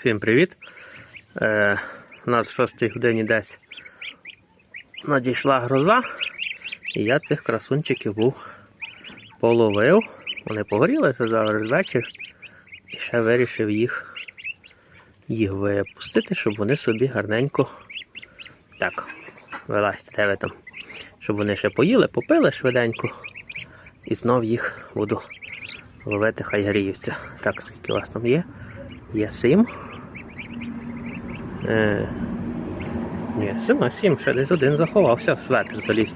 Всім привіт. Е, у нас в 6 годині десь надійшла гроза, і я цих красунчиків був половив. Вони погорілися зараз вечір. І ще вирішив їх, їх випустити, щоб вони собі гарненько так, вилазьте, де ви там. Щоб вони ще поїли, попили швиденько. І знов їх буду ловити, хай гріються. Так, скільки у вас там є? Є сім. Е, ні, сім, а сім, ще десь один заховався в светр заліз.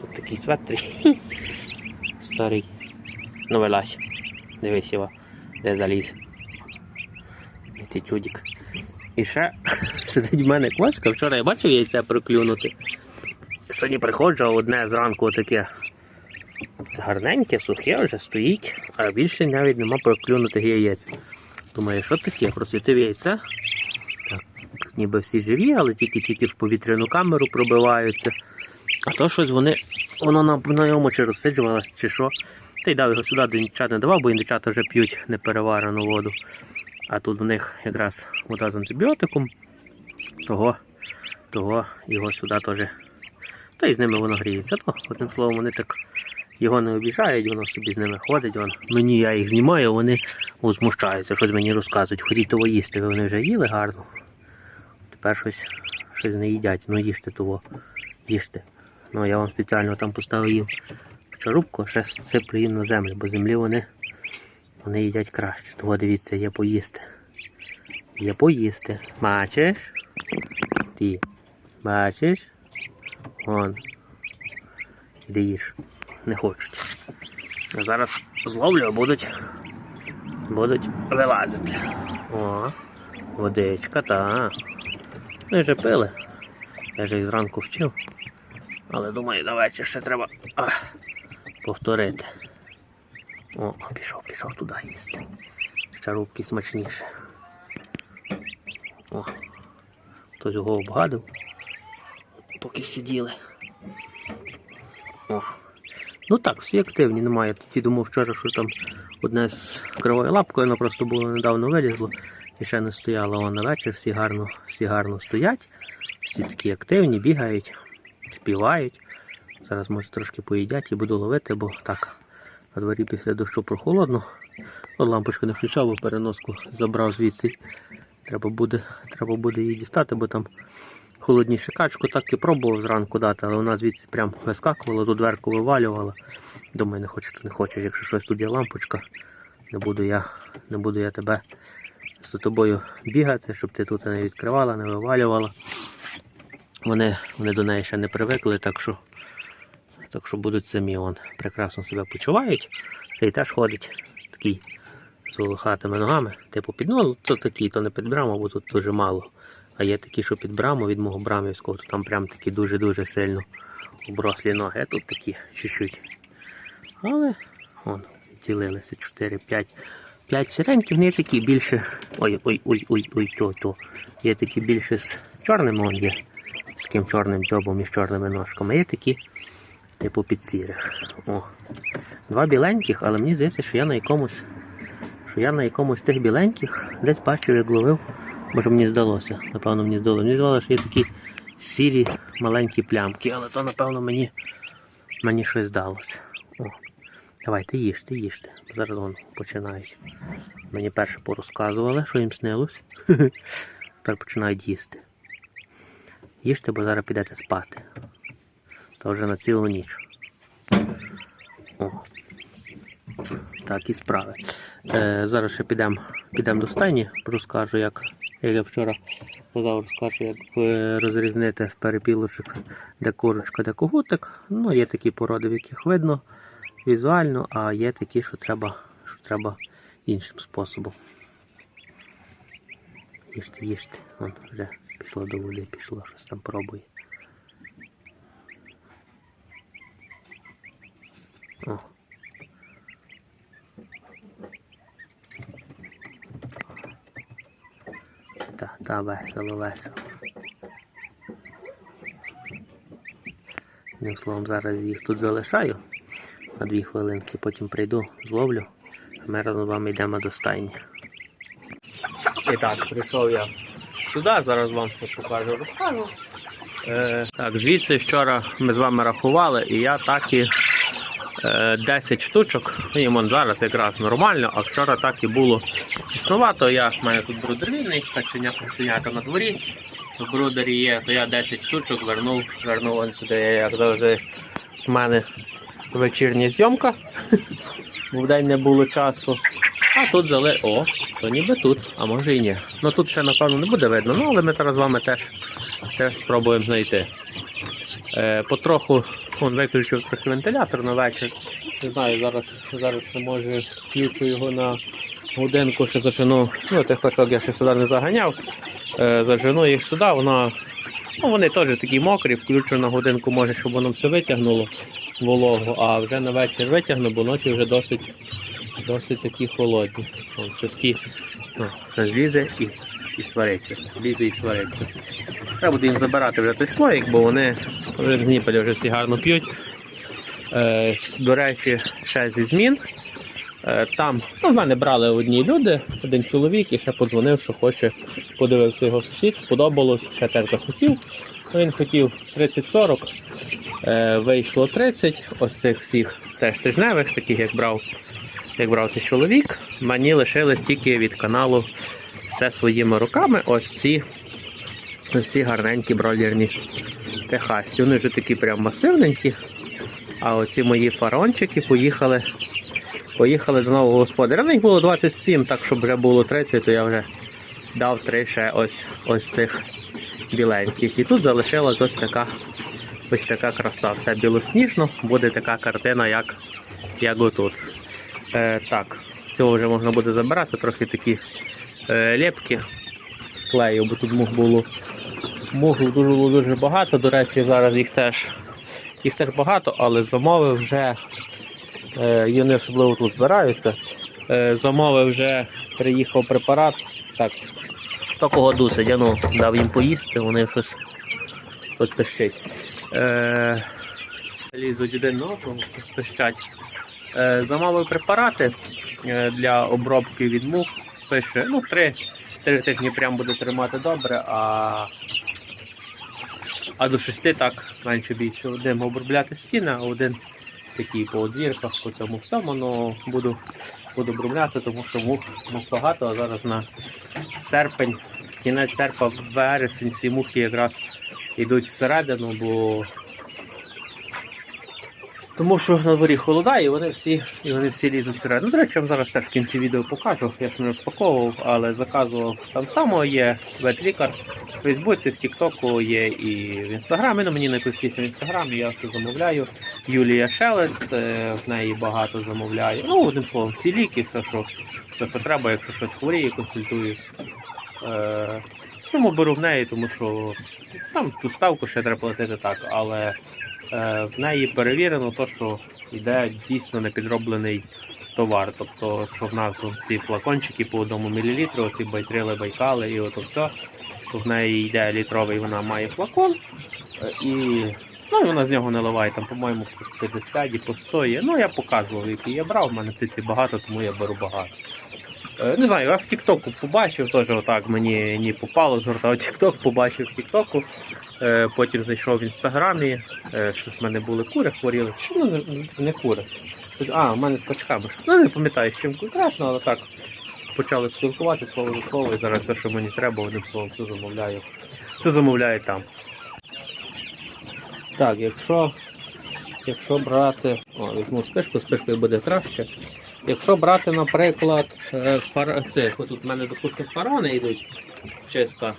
Тут такий светр. Старий. Ну вилазь. Дивись його, де заліз. Ти чудик. І ще сидить в мене квачка. Вчора я бачив яйця проклюнути. Сьогодні приходжу, одне зранку таке гарненьке, сухе вже стоїть, а більше навіть нема проклюнутих яєць. Думаю, що таке? Просвітив яйця. Ніби всі живі, але тільки-тільки в повітряну камеру пробиваються. А то щось вони, воно на, на йому чи розсиджувало, чи що. Та й дав його сюди, до індичат не давав, бо індичата вже п'ють непереварену воду. А тут в них якраз вода з антибіотиком, того, того його сюди теж. Та й з ними воно гріється. То, одним словом, вони так його не обіжають, воно собі з ними ходить. Вон. Мені я їх знімаю, вони возмущаються, щось мені розказують. Ходіть того їсти, ви вони вже їли гарно. Тепер щось, щось не їдять. Ну їжте того, їжте. Ну я вам спеціально там поставив їм чарубку, ще сиплю їм на землю, бо землі вони, вони їдять краще. Того дивіться, є поїсти. Є поїсти. Бачиш? Ти бачиш? Вон. Іди їж. Не хочуть. Зараз зловлю, будуть, будуть вилазити. О, водичка, та. Ми вже пили. Я вже їх зранку вчив. Але думаю, вечора ще треба а, повторити. О, пішов, пішов туди їсти. Чарубки смачніше. О, хтось його обгадив, поки сиділи. О. Ну так, всі активні, немає. Тоді думав вчора, що там одне з кривою лапкою, воно просто було недавно вилізло і ще не стояло воно на вечір, всі гарно, всі гарно стоять, всі такі активні, бігають, співають. Зараз може трошки поїдять і буду ловити, бо так, на дворі після дощу прохолодно. От лампочку не включав, бо переноску забрав звідси. Треба буде, треба буде її дістати, бо там холодніше качку, так і пробував зранку дати, але вона звідси прям вискакувала, ту дверку вивалювала. Думаю, не хочеш, то не хочеш. Якщо щось тут є лампочка, не буду я, не буду я тебе з тобою бігати, щоб ти тут не відкривала, не вивалювала. Вони, вони до неї ще не привикли, так що, так що будуть самі вон, прекрасно себе почувають. Цей теж ходить такий з волохатими ногами. Типу під ну, то такий, то не під браму, бо тут дуже мало. А є такі, що під браму від мого брамівського, то там прям такі дуже-дуже сильно оброслі ноги. А тут такі чуть-чуть. Але вон, ділилися 4-5. 5 сиреньків, вони такі більше. Ой, ой, ой, ой, ой, то, то. Є такі більше з чорним, вон є. З таким чорним дзьобом і з чорними ножками. Є такі, типу під сірих. О. Два біленьких, але мені здається, що я на якомусь. Що я на якомусь тих біленьких десь бачив, як ловив. Може мені здалося, напевно, мені здалося. Мені здалося, що є такі сірі маленькі плямки, але то, напевно, мені, мені щось здалося. О, давайте їжте, їжте. Зараз вон починають. Мені перше порозказували, що їм снилось. Тепер починають їсти. Їжте, бо зараз підете спати. То вже на цілу ніч. О. Так, і справи. Е, зараз ще підемо підем до стайні, розкажу, як, як я вчора казав, розкажу, як е, розрізнити перепілочок, де курочка, де когутик. Ну, є такі породи, в яких видно візуально, а є такі, що треба, що треба іншим способом. Їжте, їжте. Вон вже пішло до води, пішло, щось там пробує. О. Та, та весело, весело. Одним словом, зараз їх тут залишаю на дві хвилинки, потім прийду, зловлю, а ми разом з вами йдемо до стайні. І так, прийшов я сюди, зараз вам все покажу, розкажу. Е, так, звідси вчора ми з вами рахували, і я так і е, 10 штучок, ну і вон зараз якраз нормально, а вчора так і було існувато. Я, в мене тут брудер вільний, каченя каченята на дворі. В брудері є, то я 10 штучок вернув, вернув он сюди, як завжди. в мене вечірня зйомка. бо в день не було часу. А тут зали. О, то ніби тут, а може і ні. Ну тут ще напевно не буде видно, ну але ми зараз з вами теж, теж спробуємо знайти. Е, потроху он виключив трохи вентилятор на вечір. Не знаю, зараз, зараз ще може включу його на годинку, ще зажену. Ну, тих качок я ще сюди не заганяв. Е, зажену їх сюди, вона. Ну, вони теж такі мокрі, включу на годинку, може, щоб воно все витягнуло вологу, а вже на вечір витягну, бо ночі вже досить, досить такі холодні. Щось ну, щось і, і свариться. Лізе і свариться. Треба буде їм забирати вже той слоїк, бо вони вже з Дніпеля вже всі гарно п'ють. Е, до речі, ще зі змін. Е, там ну, в мене брали одні люди, один чоловік і ще подзвонив, що хоче, подивився його сусід, сподобалось, ще теж захотів. Він хотів 30-40, е, вийшло 30, ось цих всіх теж тижневих, таких як брав, як брав цей чоловік. Мені лишились тільки від каналу все своїми руками. Ось ці, ось ці гарненькі бройлерні техасті. Вони вже такі прям масивненькі. А оці мої фарончики поїхали Поїхали до нового господаря. В них було 27, так щоб вже було 30, то я вже дав три ще ось, ось цих біленьких. І тут залишилась ось така, ось така краса. Все білосніжно, буде така картина, як, як отут. Е, так, цього вже можна буде забирати, трохи такі е, лепки клею, бо тут мух було. Мух дуже було дуже багато. До речі, зараз їх теж, їх теж багато, але замовив вже Е, вони особливо тут збираються. Е, Замовив вже приїхав препарат. Так, хто кого дусить, я ну, дав їм поїсти, вони щось, щось пищать. Е, лізуть один на одного, пищать. Е, замовив препарати е, для обробки від мух. Пише, ну, три, три тижні прям буде тримати добре, а, а до шести так менше більше. Одним обробляти стіни, а один такі по одвірках, по цьому всьому, ну буду, буду обробляти, тому що мух, мух багато, а зараз на серпень, кінець серпа, вересень, ці мухи якраз йдуть всередину, бо тому що на дворі холода, і вони всі, і вони всі лізуть всередину. Ну, до речі, вам зараз теж в кінці відео покажу. Я ж не розпаковував, але заказував там само є ветлікар. В Фейсбуці, в Тіктоку є і в інстаграмі. Ну мені найпростіше в інстаграмі, я все замовляю. Юлія Шелест, е, в неї багато замовляю. Ну, одним словом, всі ліки, все, що, все, що треба, якщо щось хворіє, консультуюсь. Е, чому беру в неї, тому що там ту ставку ще треба платити так, але в неї перевірено те, що йде дійсно непідроблений товар. Тобто, що в нас ці флакончики по одному мілілітру, оці байтрили, байкали і ото все. То в неї йде літровий, вона має флакон. е, І Ну і вона з нього наливає, там, по-моєму, по 50 і по 100 є. Ну, я показував, який я брав, в мене птиці багато, тому я беру багато. Е, не знаю, я в Тіктоку побачив, теж отак мені не попало, згортав Тікток, побачив в Тіктоку, е, потім зайшов в інстаграмі, е, щось в мене були кури хворіли. Чи ну, не, кури? А, у мене з качками. Ну, не пам'ятаю, з чим конкретно, але так. Почали спілкуватися слово за слово, і зараз все, що мені треба, одним словом, все замовляю. Все замовляю там. Так, якщо, якщо брати. О, візьму спишку, спишкою буде краще. Якщо брати, наприклад, е, фар... цих, тут в мене, допустимо, фарони йдуть чиста,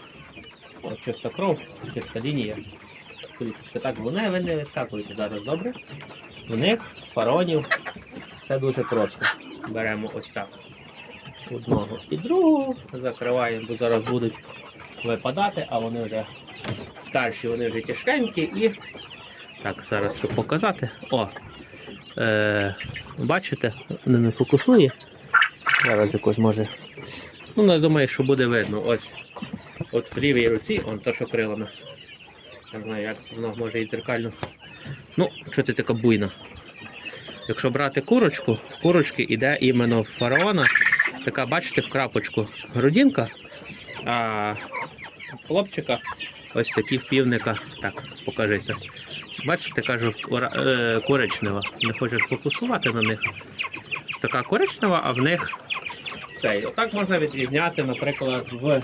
чиста кров, чиста лінія. Так вони ви не вискакуєте зараз, добре? В них фаронів все дуже просто. Беремо ось так. Одного і другого, закриваємо, бо зараз будуть випадати, а вони вже старші, вони вже тяжкенькі і. Так, зараз щоб показати. О! Е, бачите, не, не фокусує. Зараз якось може. Ну, я думаю, що буде видно. Ось. От в лівій руці, он то, що крилами. Я не знаю, як воно може і дзеркально. Ну, що ти така буйна? Якщо брати курочку, в курочки йде іменно в фараона, така, бачите, в крапочку грудинка, А хлопчика ось такі в півника. Так, покажися. Бачите, кажу, е, коричнева. Не хочеш фокусувати на них. Така коричнева, а в них цей. Отак можна відрізняти, наприклад, в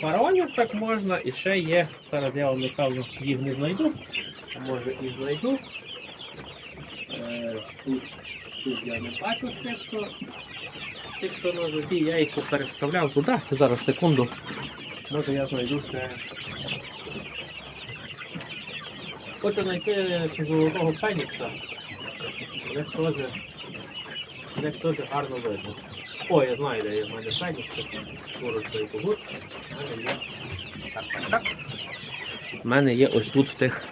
фараонів так можна, і ще є. Зараз я вам кажу, їх не знайду. А може і знайду. Е, тут, тут я не бачу тих, що, тих, що на жовті, я їх переставляв туди. Зараз секунду. Може я знайду ще. Хочу знайти чи золотого фенікса. Них теж, них теж гарно видно. О, я знаю, де є в мене фенікс. Курочка і когут. У мене є. Так, так, так. У мене є ось тут в тих.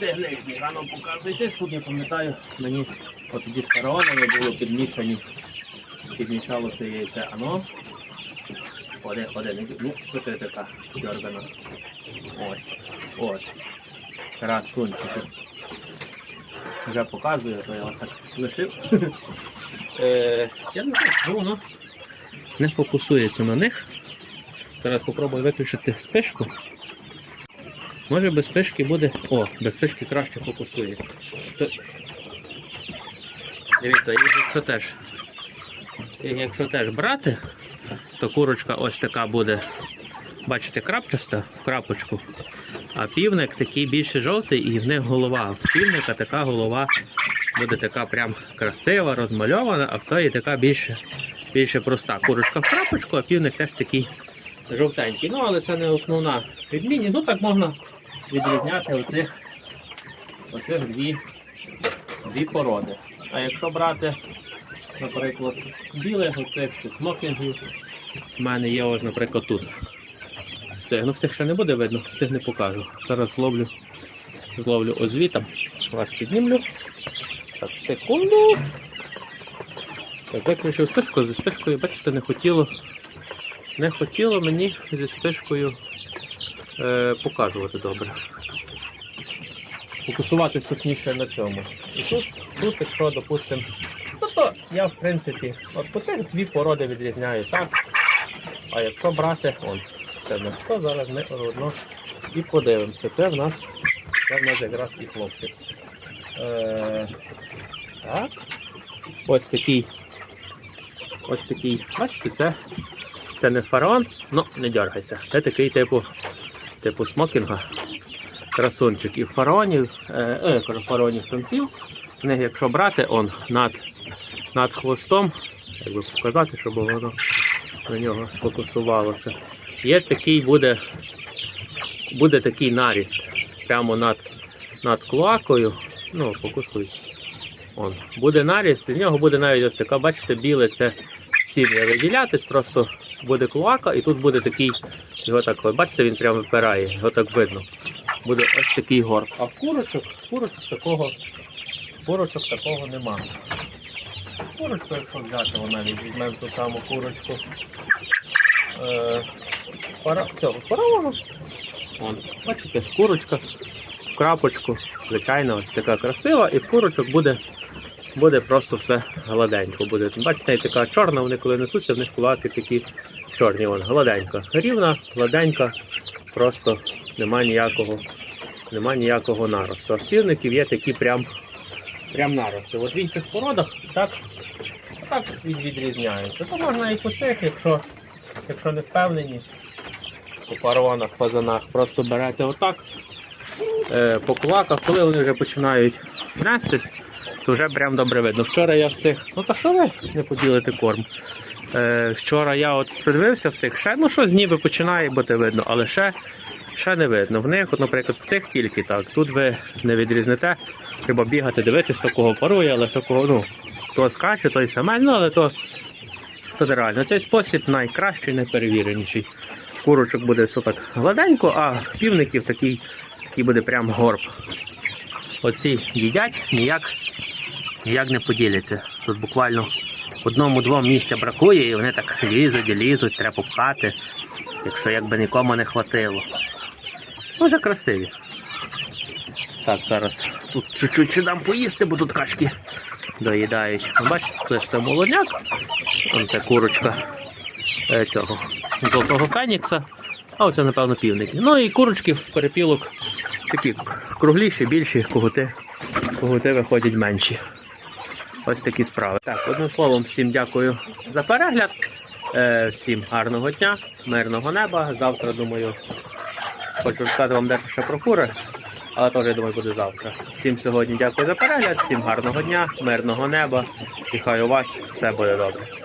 Де нижній рано показуєте, тут я пам'ятаю, мені от тоді з фараонами було підмішані, підмішалося яйце. Ано. Ходи, ходи, не ну, що ти така дергана. Ось, ось. Красунчик. Вже показую, то я вас так лишив. Е, Я не знаю, воно не фокусується на них. Зараз спробую виключити спишку. Може без спишки буде. О, без спишки краще фокусує. То... Дивіться, їх якщо теж. їх Якщо теж брати, то курочка ось така буде. Бачите, крапчаста в крапочку. А півник такий більше жовтий і в них голова. В півника така голова буде така прям красива, розмальована, а в тої така більше, більше проста. Курочка в крапочку, а півник теж такий жовтенький. Ну, але це не основна відмінність. Ну так можна відрізняти оцих, оцих дві, дві породи. А якщо брати, наприклад, білих оцих смокінгів, в мене є ось, наприклад, тут. Це, ну всіх ще не буде видно, всіх не покажу. Зараз зловлю, зловлю ось вас піднімлю. Так, секунду. Так, виключив спишку, зі спишкою, бачите, не хотіло. Не хотіло мені зі спишкою е, показувати добре. Фокусуватись точніше на цьому. І тут, тут якщо, допустимо, ну то я в принципі, от по цих дві породи відрізняю так. А якщо брати, он, то, зараз ми одно і подивимося. Це в нас, це в нас якраз і хлопчик. Е, так. Ось такий. Ось такий. Бачите, це, це не фараон, ну не дергайся. Це такий типу, типу смокінга. Красунчик. І фараонів, е, е, фараонів самців. В них, якщо брати, он над, над хвостом, як би показати, щоб воно на нього сфокусувалося. Є такий буде, буде такий наріст прямо над, над клоакою. Ну, фокусуйся. Он. Буде наріз, з нього буде навіть ось така, бачите, біле це сім'я виділятись, просто буде клоака і тут буде такий, його так, бачите, він прямо випирає, його так видно. Буде ось такий горб. А курочок, курочок такого, курочок такого нема. Курочку, якщо взяти, вона візьмемо ту саму курочку. Е, пара, цього. Вон, бачите, курочка в крапочку, звичайно, ось така красива, і в курочок буде, буде просто все гладенько. Буде. Бачите, і така чорна, вони коли несуться, в них кулаки такі чорні, вон, гладенька. Рівна, гладенька, просто нема ніякого, нема ніякого наросту. А в півників є такі прям, прям нарости. От в інших породах так, так від- відрізняються. То можна і по цих, якщо, якщо не впевнені, по фараонах, фазанах, просто берете отак е, по кулаках, коли вони вже починають нестись, то вже прям добре видно. Вчора я в цих, ну та що ви не поділите корм. Е, вчора я от придивився в тих, ще ну щось ніби починає бути видно, але ще, ще не видно. В них, от, наприклад, в тих тільки так. Тут ви не відрізнете. Треба бігати, дивитись, хто кого але кого, ну, хто скаче, той саме, ну але то, то реально. Цей спосіб найкращий, найперевіреніший. Курочок буде все так гладенько, а півників такий, такий буде прям горб. Оці їдять, ніяк, ніяк не поділяться. Тут буквально одному-двом місця бракує, і вони так лізуть лізуть, треба попхати, якщо якби нікому не хватило. Дуже красиві. Так, зараз тут чуть-чуть дам поїсти, бо тут качки доїдають. Бачите, ж це молодняк. Вон це курочка е, цього золотого фенікса. А оце, напевно, півники. Ну і курочки в перепілок такі кругліші, більші, когути, когути виходять менші. Ось такі справи. Так, одним словом, всім дякую за перегляд. Е, всім гарного дня, мирного неба. Завтра, думаю, хочу розказати вам дещо ще про кури, але теж, я думаю, буде завтра. Всім сьогодні дякую за перегляд, всім гарного дня, мирного неба і хай у вас все буде добре.